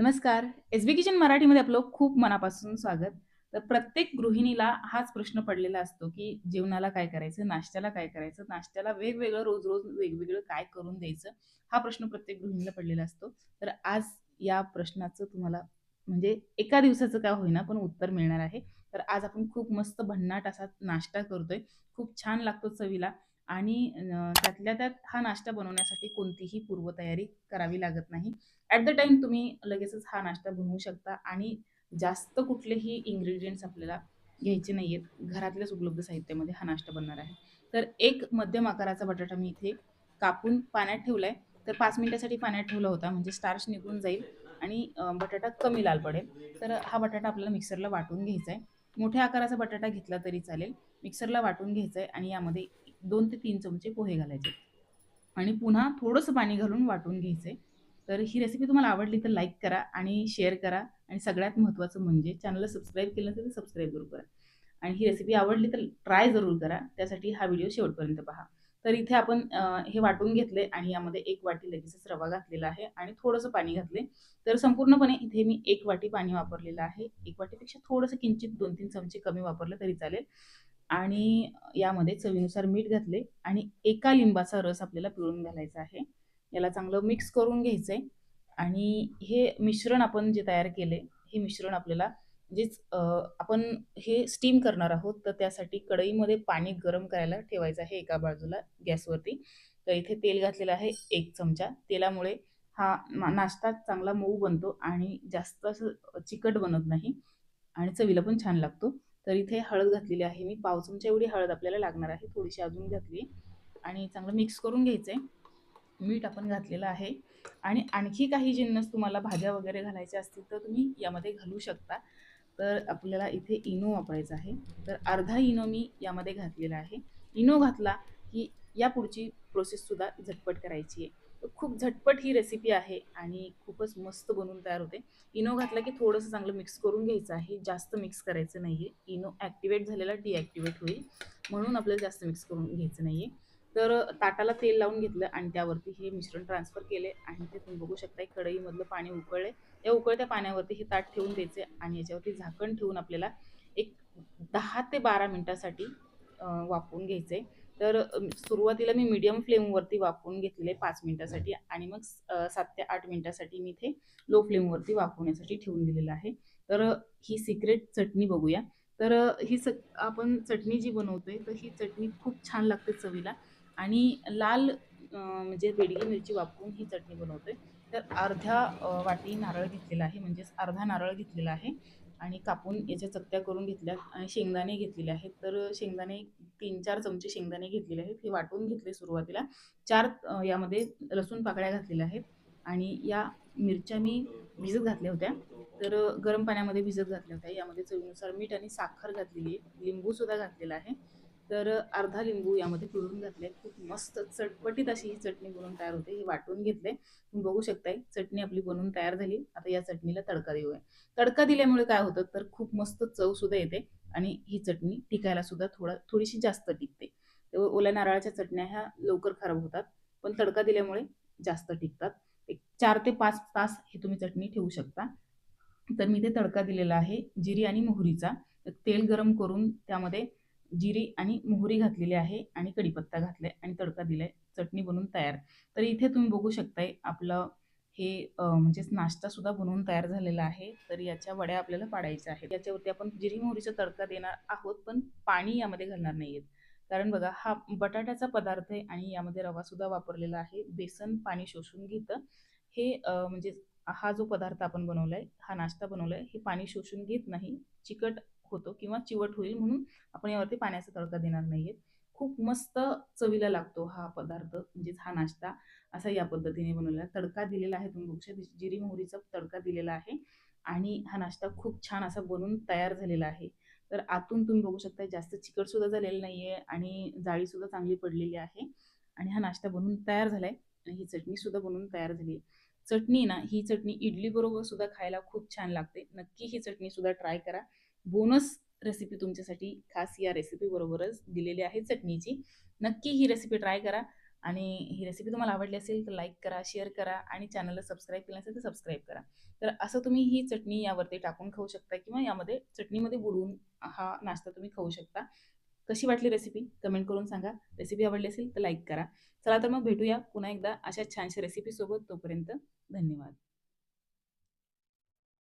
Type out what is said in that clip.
नमस्कार. एस बी किचन मराठीमध्ये आपलं खूप मनापासून स्वागत. तर प्रत्येक गृहिणीला हाच प्रश्न पडलेला असतो की जेवणाला काय करायचं नाश्त्याला काय करायचं नाश्त्याला वेगवेगळं रोज रोज वेगवेगळं काय करून द्यायचं हा प्रश्न प्रत्येक गृहिणीला पडलेला असतो. तर आज या प्रश्नाचं तुम्हाला म्हणजे एका दिवसाचं काय होईना पण उत्तर मिळणार आहे. तर आज आपण खूप मस्त भन्नाट असा नाश्ता करतोय. खूप छान लागतो चवीला. आणि त्यातल्या त्यात हा नाश्ता बनवण्यासाठी कोणतीही पूर्वतयारी करावी लागत नाही. ॲट द टाइम तुम्ही लगेचच हा नाश्ता बनवू शकता आणि जास्त कुठलेही इन्ग्रेडियंट्स आपल्याला घ्यायचे नाही आहेत घरातल्याच उपलब्ध साहित्यामध्ये हा नाश्ता बनणार आहे. तर एक मध्यम आकाराचा बटाटा मी इथे कापून पाण्यात ठेवला आहे तर पाच मिनिटासाठी पाण्यात ठेवला होता म्हणजे स्टार्च निघून जाईल आणि बटाटा कमी लाल पडेल. तर हा बटाटा आपल्याला मिक्सरला वाटून घ्यायचा आहे मोठ्या आकाराचा बटाटा घेतला तरी चालेल. मिक्सरला वाटून घ्यायचा आहे आणि यामध्ये दोन ते तीन चमचे पोहे घालायचे. आणि पुन्हा थोडंसं पाणी घालून वाटून घ्यायचं. तर ही रेसिपी तुम्हाला आवडली तर लाईक करा आणि शेअर करा. आणि सगळ्यात महत्त्वाचं म्हणजे चॅनलला सबस्क्राईब केलं तर सबस्क्राईब जरूर करा. आणि ही रेसिपी आवडली तर ट्राय जरूर करा. त्यासाठी हा व्हिडिओ शेवटपर्यंत पहा. तर इथे आपण हे वाटून घेतले आणि यामध्ये एक वाटी लगेचच रवा घातलेला आहे आणि थोडंसं पाणी घातले. तर संपूर्णपणे इथे मी एक वाटी पाणी वापरलेलं आहे. एक वाटीपेक्षा थोडंसं किंचित दोन तीन चमचे कमी वापरलं तरी चालेल. आणि यामध्ये चवीनुसार मीठ घातले आणि एका लिंबाचा रस आपल्याला पिळून घालायचा आहे. याला चांगलं मिक्स करून घ्यायचं आहे आणि हे मिश्रण आपण जे तयार केले हे मिश्रण आपल्याला म्हणजेच आपण हे स्टीम करणार आहोत तर त्यासाठी कढईमध्ये पाणी गरम करायला ठेवायचं आहे एका बाजूला गॅसवरती. तर इथे तेल घातलेलं आहे एक चमचा. तेलामुळे हा ना- नाश्ता चांगला मऊ बनतो आणि जास्त असं चिकट बनत नाही आणि चवीला पण छान लागतो. तर इथे हळद घातलेली आहे मी. पाव चमचा एवढी हळद आपल्याला लागणार आहे. थोडीशी अजून घातली. आणि चांगलं मिक्स करून घ्यायचं आहे मीठ आपण घातलेलं आहे. आणि आणखी काही जिन्नस तुम्हाला भाज्या वगैरे घालायच्या असतील तर तुम्ही यामध्ये घालू शकता. तर आपल्याला इथे इनो वापरायचा आहे. तर अर्धा इनो मी यामध्ये घातलेला आहे. इनो घातला की या पुढची प्रोसेससुद्धा झटपट करायची आहे. खूप झटपट ही रेसिपी आहे आणि खूपच मस्त बनवून तयार होते. इनो घातला की थोडंसं चांगलं मिक्स करून घ्यायचं आहे. जास्त मिक्स करायचं नाही आहे इनो ॲक्टिवेट झालेला डिॲक्टिवेट होईल. म्हणून आपल्याला जास्त मिक्स करून घ्यायचं नाही आहे तर ताटाला तेल लावून घेतलं आणि त्यावरती हे मिश्रण ट्रान्सफर केले आणि ते तुम्ही बघू शकता कढईमधलं पाणी उकळले या उकळत्या पाण्यावरती हे ताट ठेवून द्यायचे आणि याच्यावरती झाकण ठेवून आपल्याला एक दहा ते बारा मिनटासाठी वापरून घ्यायचं आहे तर सुरुवातीला मी मीडियम फ्लेमवरती वाफवून घेतलेले पाच मिनटासाठी आणि मग सात ते आठ मिनटासाठी मी इथे लो फ्लेमवरती वाफवण्यासाठी ठेवून दिलेलं आहे. तर ही सिक्रेट चटणी बघूया. तर ही स आपण चटणी जी बनवतोय तर ही चटणी खूप छान लागते चवीला आणि लाल म्हणजे बेडगी मिरची वापरून ही चटणी बनवतोय. तर अर्ध्या वाटी नारळ घेतलेला आहे म्हणजेच अर्धा नारळ घेतलेला आहे. आणि कापून याच्या चकत्या करून घेतल्या आणि शेंगदाणे घेतलेले आहेत. तर शेंगदाणे तीन चार चमचे शेंगदाणे घेतलेले आहेत. हे वाटून घेतले सुरुवातीला. चार यामध्ये लसूण पाकळ्या घातलेल्या आहेत. आणि या मिरच्या मी भिजत घातल्या होत्या. तर गरम पाण्यामध्ये भिजत घातल्या होत्या. यामध्ये चवीनुसार मीठ आणि साखर घातलेली आहे. लिंबूसुद्धा घातलेला आहे. तर अर्धा लिंबू यामध्ये पिळून घातले. खूप मस्त चटपटीत अशी ही चटणी बनवून तयार होते. हे वाटून घेतले. तुम्ही बघू शकताय चटणी आपली बनवून तयार झाली. आता या चटणीला तडका देऊया. तडका दिल्यामुळे काय होतं? तर खूप मस्त चव सुद्धा येते आणि ही चटणी टिकायला सुद्धा थोडा थोडीशी जास्त टिकते. ओल्या नारळाच्या चटण्या ह्या लवकर खराब होतात पण तडका दिल्यामुळे जास्त टिकतात. एक चार ते पाच तास हे तुम्ही चटणी ठेवू शकता. तर मी ते तडका दिलेला आहे जिरी आणि मोहरीचा. तेल गरम करून त्यामध्ये जिरी आणि मोहरी घातलेली आहे आणि कढीपत्ता घातलाय आणि तडका दिलाय. चटणी बनवून तयार. तर इथे तुम्ही बघू शकताय आपलं हे म्हणजेच नाश्ता सुद्धा बनवून तयार झालेला आहे. तर याच्या वड्या आपल्याला पाडायच्या आहेत. याच्यावरती आपण जिरी मोहरीचा तडका देणार आहोत पण पाणी यामध्ये घालणार नाहीयेत. कारण बघा हा बटाट्याचा पदार्थ आहे आणि यामध्ये रवा सुद्धा वापरलेला आहे. बेसन पाणी शोषून घेतं. हे म्हणजे हा जो पदार्थ आपण बनवलाय हा नाश्ता बनवलाय हे पाणी शोषून घेत नाही. चिकट होतो किंवा चिवट होईल म्हणून आपण यावरती पाण्याचा तडका देणार नाहीये खूप मस्त चवीला लागतो हा पदार्थ म्हणजेच हा नाश्ता असा या पद्धतीने बनवलेला. तडका दिलेला आहे तुम्ही बघू जिरी मोहरीचा तडका दिलेला आहे आणि हा नाश्ता खूप छान असा बनून तयार झालेला आहे. तर आतून तुम्ही बघू शकता जास्त चिकट सुद्धा झालेलं नाहीये आणि जाळी सुद्धा चांगली पडलेली आहे आणि हा नाश्ता बनवून तयार झालाय आणि ही चटणी सुद्धा बनवून तयार झाली आहे. चटणी ना ही चटणी इडली बरोबर सुद्धा खायला खूप छान लागते. नक्की ही चटणी सुद्धा ट्राय करा. बोनस रेसिपी तुमच्यासाठी खास या रेसिपी बरोबरच दिलेली आहे चटणीची. नक्की ही रेसिपी ट्राय करा आणि ही रेसिपी तुम्हाला आवडली असेल तर लाईक करा शेअर करा आणि चॅनलला सबस्क्राईब केलं असेल तर सबस्क्राईब करा. तर असं तुम्ही ही चटणी यावरती टाकून खाऊ शकता किंवा यामध्ये चटणीमध्ये बुडवून हा नाश्ता तुम्ही खाऊ शकता. कशी वाटली रेसिपी कमेंट करून सांगा. रेसिपी आवडली असेल तर लाईक करा. चला तर मग भेटूया पुन्हा एकदा अशा छानशा रेसिपीसोबत तोपर्यंत धन्यवाद.